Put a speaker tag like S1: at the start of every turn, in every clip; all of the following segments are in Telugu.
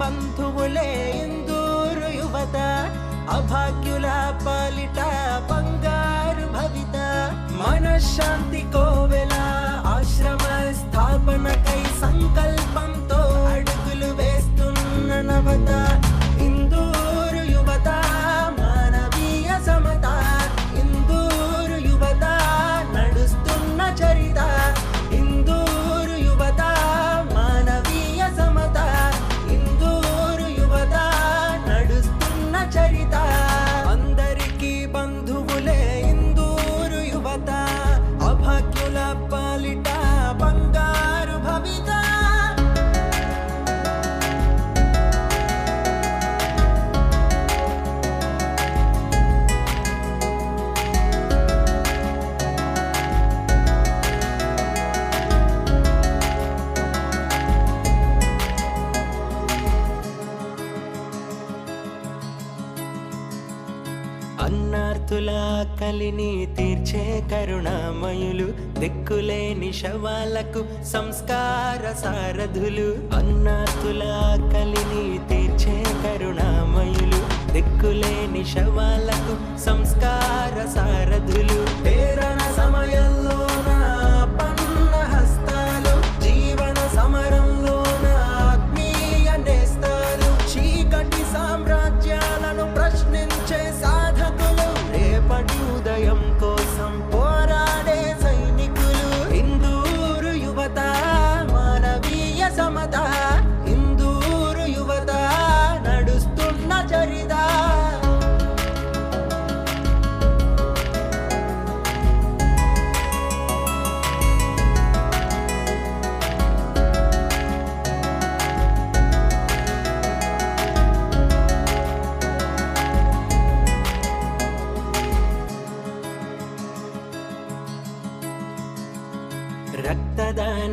S1: బంధువులే ఇందూరు యువత అభాగ్యుల పాలిట బంగారు భవిత. మనశ్శాంతి కోవెల ఆశ్రమ స్థాపనకై సంకల్పంతో అన్నార్తుల కలిని తీర్చే కరుణామయులు దిక్కులేని శవాలకు సంస్కార సారథులు. అన్నార్తుల కలిని తీర్చే కరుణామయులు దిక్కులేని శవాలకు సంస్కార సారథులు. పేరణ సమయంలో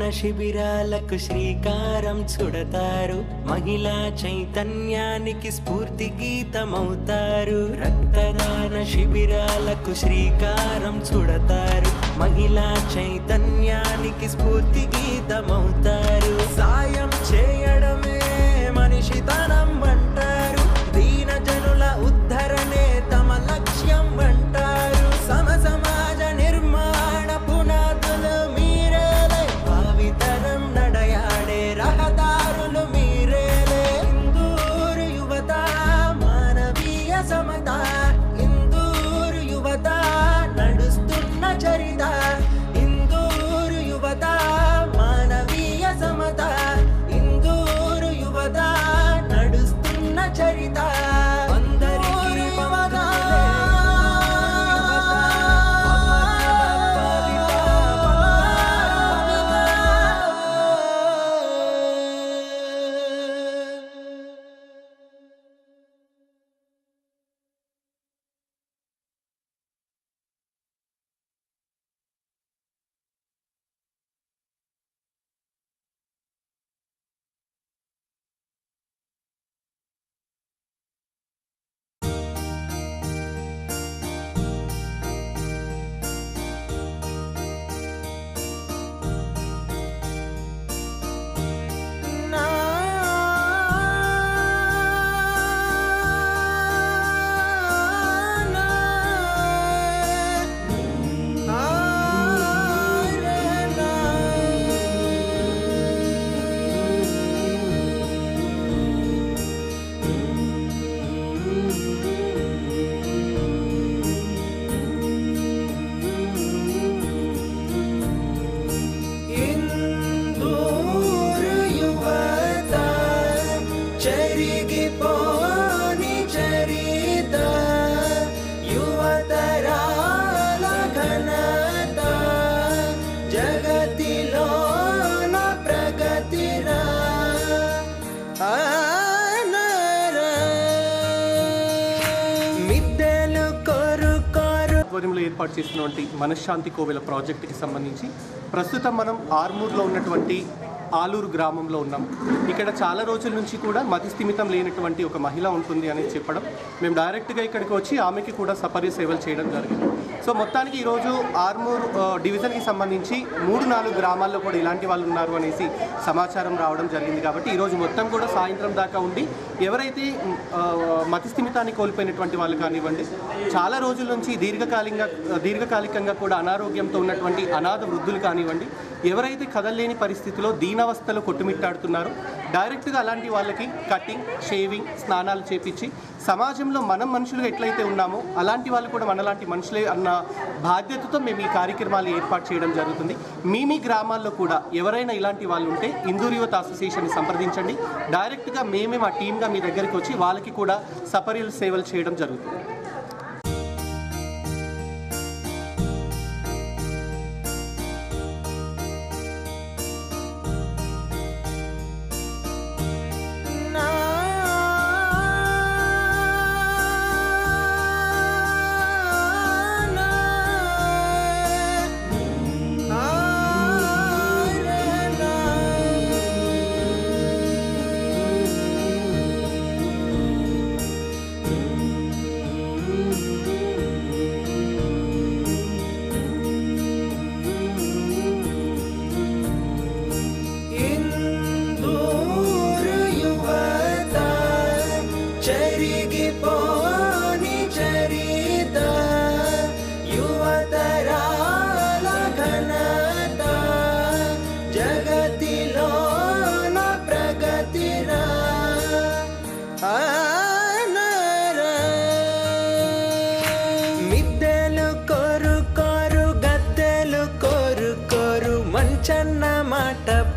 S1: శిబిరాలకు శ్రీకారం చుడతారు. మహిళా చైతన్యానికి స్ఫూర్తి గీతమవుతారు. రక్తదాన శిబిరాలకు శ్రీకారం చుడతారు. మహిళా చైతన్యానికి స్ఫూర్తి గీతమవుతారు.
S2: ఏర్పాటు చేసినటువంటి మనశ్శాంతి కోవెల ప్రాజెక్టుకి సంబంధించి ప్రస్తుతం మనం ఆర్మూర్లో ఉన్నటువంటి ఆలూరు గ్రామంలో ఉన్నాం. ఇక్కడ చాలా రోజుల నుంచి కూడా మతి స్థిమితం లేనటువంటి ఒక మహిళ ఉంటుంది అని చెప్పడం. మేము డైరెక్ట్గా ఇక్కడికి వచ్చి ఆమెకి కూడా సపర్య సేవలు చేయడం జరిగింది. సో మొత్తానికి ఈరోజు ఆర్మూర్ డివిజన్కి సంబంధించి మూడు నాలుగు గ్రామాల్లో కూడా ఇలాంటి వాళ్ళు ఉన్నారు అనేసి సమాచారం రావడం జరిగింది కాబట్టి ఈరోజు మొత్తం కూడా సాయంత్రం దాకా ఉండి ఎవరైతే ఆ, మతి స్థిమితాన్ని కోల్పోయినటువంటి వాళ్ళు కానివ్వండి చాలా రోజుల నుంచి దీర్ఘకాలికంగా దీర్ఘకాలికంగా కూడా అనారోగ్యంతో ఉన్నటువంటి అనాథ వృద్ధులు కానివ్వండి ఎవరైతే కదలలేని పరిస్థితిలో దీనావస్థలో కొట్టుమిట్టాడుతున్నారో డైరెక్ట్గా అలాంటి వాళ్ళకి కటింగ్ షేవింగ్ స్నానాలు చేపించి సమాజంలో మనం మనుషులుగా ఎట్లయితే ఉన్నామో అలాంటి వాళ్ళు కూడా మనలాంటి మనుషులే అన్న బాధ్యతతో మేము ఈ కార్యక్రమాలు ఏర్పాటు చేయడం జరుగుతుంది. మీ మీ గ్రామాల్లో కూడా ఎవరైనా ఇలాంటి వాళ్ళు ఉంటే ఇందూరు యువత అసోసియేషన్ని సంప్రదించండి. డైరెక్ట్గా మేమే మా టీమ్గా మీ దగ్గరికి వచ్చి వాళ్ళకి కూడా సపర్యలు సేవలు చేయడం జరుగుతుంది.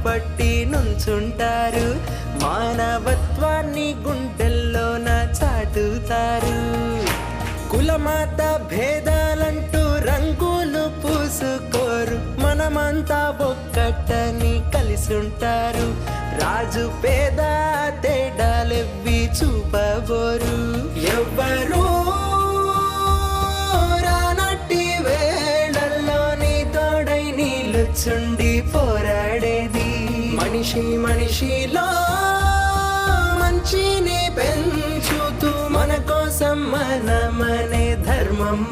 S1: పట్టి నుంచుంటారు. మానవత్వాన్ని గుండెల్లోన చాటుతారు. కులమాత భేదాలంటూ రంగులు పూసుకోరు. మనమంతా ఒక్కటని కలిసుంటారు. రాజు పేద తేడాలెవ్వి చూపబోరు. ఎవ్వరూ మనిషి మనిషిలో మంచిని పెంచుతూ మన కోసం మనమనే ధర్మం.